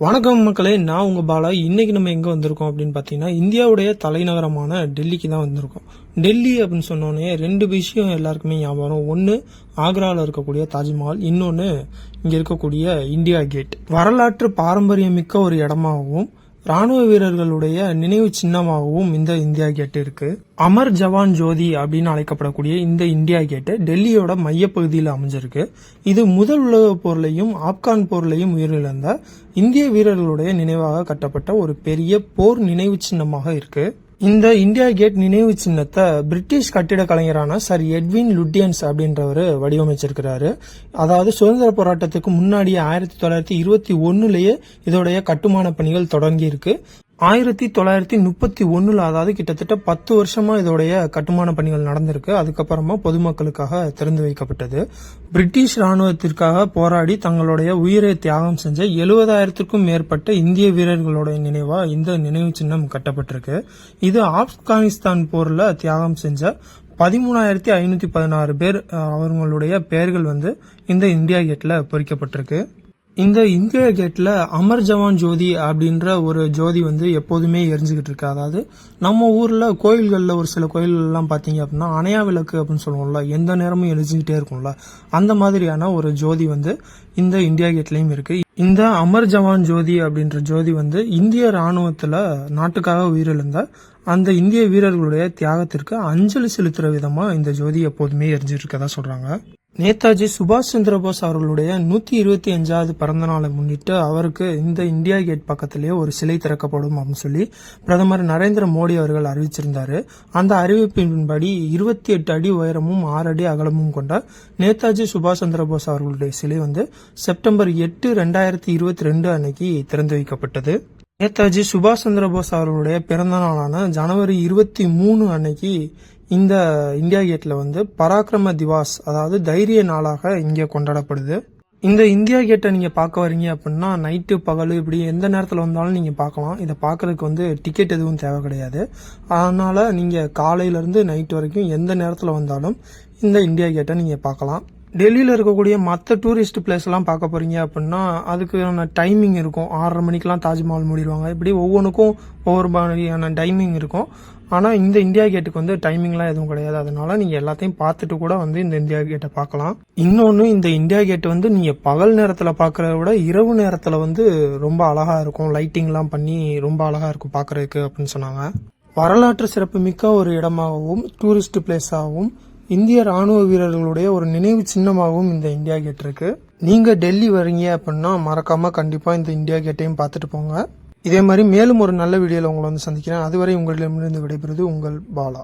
வணக்கம் மக்களே நான் உங்க பாலா. இன்னைக்கு நம்ம எங்க வந்திருக்கோம் அப்படின்னு பாத்தீங்கன்னா இந்தியாவுடைய தலைநகரமான டெல்லிக்கு தான் வந்திருக்கோம். டெல்லி அப்படின்னு சொன்னோடனே ரெண்டு விஷயம் எல்லாருக்குமே ஞாபகம் ஒன்று ஒன்னு ஆக்ராவில் இருக்கக்கூடிய தாஜ்மஹால். இன்னொன்னு இங்க இருக்கக்கூடிய இந்தியா கேட். வரலாற்று பாரம்பரியமிக்க ஒரு இடமாகவும் ராணுவ வீரர்களுடைய நினைவு சின்னமாகவும் இந்த இந்தியா கேட் இருக்கு. அமர் ஜவான் ஜோதி அப்படின்னு அழைக்கப்படக்கூடிய இந்த இந்தியா கேட் டெல்லியோட மையப்பகுதியில் அமைஞ்சிருக்கு. இது முதல் உலக போர்லையும் ஆப்கான் போர்லையும் உயிரிழந்த இந்திய வீரர்களுடைய நினைவாக கட்டப்பட்ட ஒரு பெரிய போர் நினைவு சின்னமாக இருக்கு. இந்த இந்தியா கேட் நினைவு சின்னத்தை பிரிட்டிஷ் கட்டிட கலைஞரான சர் எட்வின் லுட்டியன்ஸ் அப்படின்றவர் வடிவமைச்சிருக்கிறாரு. அதாவது சுதந்திர போராட்டத்துக்கு முன்னாடியே ஆயிரத்தி தொள்ளாயிரத்தி இருபத்தி ஒன்னுலயே இதோடைய கட்டுமான பணிகள் தொடங்கி இருக்கு ஆயிரத்தி தொள்ளாயிரத்தி முப்பத்தி ஒன்றில் அதாவது கிட்டத்தட்ட பத்து வருஷமா இதோடைய கட்டுமான பணிகள் நடந்திருக்கு. அதுக்கப்புறமா பொதுமக்களுக்காக திறந்து வைக்கப்பட்டது. பிரிட்டிஷ் ராணுவத்திற்காக போராடி தங்களுடைய உயிரை தியாகம் செஞ்ச எழுபதாயிரத்திற்கும் மேற்பட்ட இந்திய வீரர்களுடைய நினைவா இந்த நினைவு சின்னம் கட்டப்பட்டிருக்கு. இது ஆப்கானிஸ்தான் போர்ல தியாகம் செஞ்ச பதிமூணாயிரத்தி ஐநூத்தி பதினாறு பேர் அவர்களுடைய அவங்களுடைய பெயர்கள் வந்து இந்த இந்தியா கேட்ல பொறிக்கப்பட்டிருக்கு. இந்த இந்தியா கேட்டில் அமர் ஜவான் ஜோதி அப்படின்ற ஒரு ஜோதி வந்து எப்போதுமே எரிஞ்சுக்கிட்டு இருக்கு. அதாவது நம்ம ஊரில் கோயில்களில் ஒரு சில கோயில்கள்லாம் பார்த்தீங்க அப்படின்னா அணையா விளக்கு அப்படின்னு சொல்லுவோம்ல எந்த நேரமும் எரிஞ்சுக்கிட்டே இருக்கும்ல. அந்த மாதிரியான ஒரு ஜோதி வந்து இந்த இந்தியா கேட்லேயும் இருக்கு. இந்த அமர் ஜவான் ஜோதி அப்படின்ற ஜோதி வந்து இந்திய ராணுவத்தில் நாட்டுக்காக உயிரிழந்த அந்த இந்திய வீரர்களுடைய தியாகத்திற்கு அஞ்சலி செலுத்துகிற விதமாக இந்த ஜோதி எப்போதுமே எரிஞ்சிட்டு இருக்கதா சொல்கிறாங்க நேதாஜி சுபாஷ் சந்திரபோஸ் அவர்களுடைய நூத்தி இருபத்தி அஞ்சாவது பிறந்த நாளை முன்னிட்டு அவருக்கு இந்த இந்தியா கேட் பக்கத்திலேயே ஒரு சிலை திறக்கப்படும் அப்படின்னு சொல்லி பிரதமர் நரேந்திர மோடி அவர்கள் அறிவிச்சிருந்தாரு. அந்த அறிவிப்பின்படி இருபத்தி எட்டு அடி உயரமும் ஆறு அடி அகலமும் கொண்ட நேதாஜி சுபாஷ் சந்திரபோஸ் அவர்களுடைய சிலை வந்து செப்டம்பர் எட்டு ரெண்டாயிரத்தி இருபத்தி ரெண்டு அன்னைக்கு திறந்து வைக்கப்பட்டது. நேதாஜி சுபாஷ் சந்திரபோஸ் அவர்களுடைய பிறந்த நாளான ஜனவரி இருபத்தி மூணு அன்னைக்கு இந்த இந்தியா கேட்டில் வந்து பராக்கிரம திவாஸ் அதாவது தைரிய நாளாக இங்கே கொண்டாடப்படுது. இந்த இந்தியா கேட்டை நீங்கள் பார்க்க வரீங்க அப்படின்னா நைட்டு பகல் இப்படி எந்த நேரத்தில் வந்தாலும் நீங்கள் பார்க்கலாம். இதை பார்க்குறதுக்கு வந்து டிக்கெட் எதுவும் தேவை கிடையாது. அதனால் நீங்கள் காலையிலேருந்து நைட் வரைக்கும் எந்த நேரத்தில் வந்தாலும் இந்த இந்தியா கேட்டை நீங்கள் பார்க்கலாம். டெல்லியில் இருக்கக்கூடிய மற்ற டூரிஸ்ட் பிளேஸ்லாம் பார்க்க போகிறீங்க அப்படின்னா அதுக்கான டைமிங் இருக்கும். ஆறரை மணிக்கெலாம் தாஜ்மஹால் மூடிடுவாங்க. இப்படி ஒவ்வொன்றுக்கும் ஒவ்வொரு மாதிரியான டைமிங் இருக்கும். ஆனால் இந்த இந்தியா கேட்டுக்கு வந்து டைமிங்லாம் எதுவும் கிடையாது. அதனால நீங்கள் எல்லாத்தையும் பார்த்துட்டு கூட வந்து இந்த இந்தியா கேட்டை பார்க்கலாம். இன்னொன்று இந்த இந்தியா கேட் வந்து நீங்கள் பகல் நேரத்தில் பார்க்குறத விட இரவு நேரத்தில் வந்து ரொம்ப அழகாக இருக்கும். லைட்டிங்லாம் பண்ணி ரொம்ப அழகாக இருக்கும் பார்க்குறதுக்கு அப்படின்னு சொன்னாங்க. வரலாற்று சிறப்பு மிக்க ஒரு இடமாகவும் டூரிஸ்ட் பிளேஸாகவும் இந்திய ராணுவ வீரர்களுடைய ஒரு நினைவு சின்னமாகவும் இந்த இந்தியா கேட் இருக்கு. நீங்க டெல்லி வரீங்க அப்படின்னா மறக்காம கண்டிப்பா இந்த இந்தியா கேட்டையும் பார்த்துட்டு போங்க. இதே மாதிரி மேலும் ஒரு நல்ல வீடியோவில் உங்களை வந்து சந்திக்கிறேன். அதுவரை உங்களிடமிருந்து விடைபெறுவது உங்கள் பாலா.